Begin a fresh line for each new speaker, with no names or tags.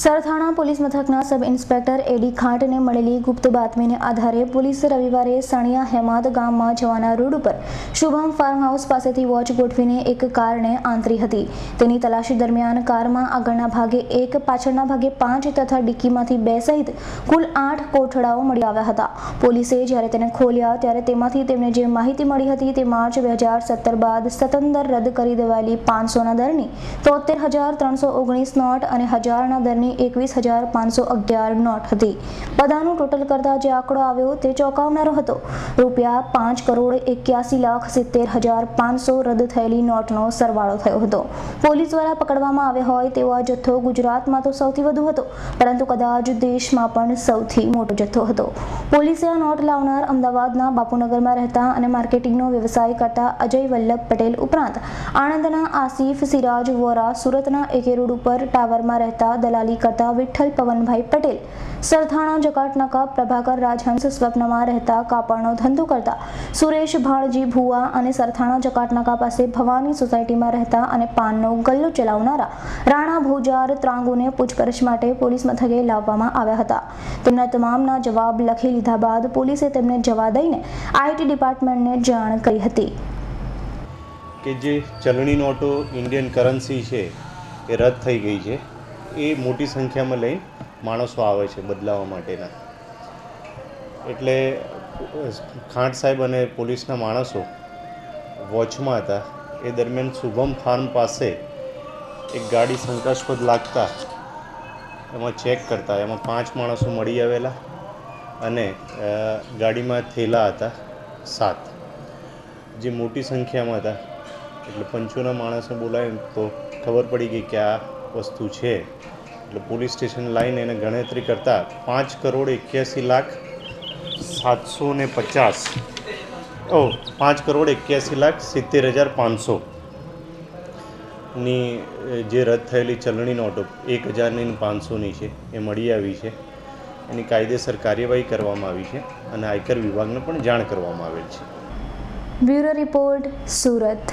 Sarthana police મથકના sub inspector એડી ખાંટને મળેલી ગુપ્ત બાતમીને આધારે પોલીસે રવિવારે સણિયા હેમાદ ગામમાં જવાના રોડ ઉપર શુભમ ફાર્મ હાઉસ પાસેથી વોચ ગોઠવીને એક કારને આંતરી હતી. તેની તલાશી દરમિયાન કારમાં આગળના ભાગે એક, પાછળના ભાગે પાંચ તથા ડિક્કીમાંથી બે સહિત કુલ આઠ કોઠડાઓ મળી આવ્યા હતા. પોલીસે જ્યારે તેને ખોલ્યા ત્યારે તેમાંથી તેમને જે માહિતી મળી હતી તે માર્ચ બે હજાર સત્તર બાદ સતંદર રદ કરી દેવાયેલી પાંચસોના દરની તોતેર હજાર ત્રણસો ઓગણીસ નોટ અને હજારના દરની એકવીસ હજાર પાંચસો અગિયાર નોટ હતી. બધાનું ટોટલ કરતા જે આંકડો આવ્યો તે ચોંકાવનારો હતો. રૂપિયા પાંચ કરોડ એક્યાસી લાખ સિત્તેર હજાર પાંચસો રદ થયેલી નોટનો સરવાળો થયો હતો. પોલીસ દ્વારા પકડવામાં આવ્યો હોય તેવો આ જથ્થો ગુજરાતમાં તો સૌથી વધુ હતો, પરંતુ કદાચ દેશમાં પણ સૌથી મોટો જથ્થો હતો. પોલીસે આ નોટ લાવનાર અમદાવાદના બાપુનગરમાં રહેતા અને માર્કેટિંગનો વ્યવસાય કરતા અજય વલ્લભ પટેલ ઉપરાંત આણંદના આસિફ સિરાજ વોરા સુરતના એકે રોડ ઉપર ટાવરમાં રહેતા દલાલી કરતા વિઠ્ઠલ પવનભાઈ પટેલ. સરથાણા, જકાટનાકા, પ્રભાકર રાજહંસ સ્વપ્નમાં રહેતા કાપડનો ધંધો કરતા સુરેશ ભાણજી ભુવા અને સરથાણા, જકાટનાકા પાસે ભવાની સોસાયટીમાં રહેતા અને પાનનો ગલ્લો ચલાવનારા રાણા ભોજાર ત્રાંગુને પૂછપરછ માટે પોલીસ મથકે લાવવામાં આવ્યા હતા. તેમના તમામના જવાબ લખી લીધા બાદ પોલીસે તેમને જવા દઈને આઈટી ડિપાર્ટમેન્ટને જાણ કરી હતી.
કે જે ચલણી નોટો ઇન્ડિયન કરન્સી છે એ રદ થઈ ગઈ છે. એ મોટી સંખ્યામાં લઈ માણસો આવે છે બદલાવવા માટેના. એટલે ખાંટ સાહેબ અને પોલીસના માણસો વોચમાં હતા. એ દરમિયાન શુભમ ફાર્મ પાસે એક ગાડી શંકાસ્પદ લાગતા એમાં ચેક કરતા. એમાં પાંચ માણસો મળી આવેલા અને ગાડીમાં થેલા હતા સાત. જે મોટી સંખ્યામાં હતા. એટલે પંચોના માણસને બોલાવ્યું તો ખબર પડી ગઈ કે આ વસ્તુ છે. એટલે પોલીસ સ્ટેશન લાઈને એને ગણતરી કરતાં પાંચ કરોડ એક્યાસી લાખ સાતસો ને પચાસ. ઓ પાંચ કરોડ એક્યાસી લાખ સિત્તેર હજાર પાંચસો. ની જે રદ થયેલી ચલણી નોટો, એક હજારની પાંચસોની છે, એ મળી આવી છે. એની કાયદેસર કાર્યવાહી કરવામાં આવી છે અને આયકર વિભાગને પણ જાણ કરવામાં આવેલ છે.
Bureau report, Surat.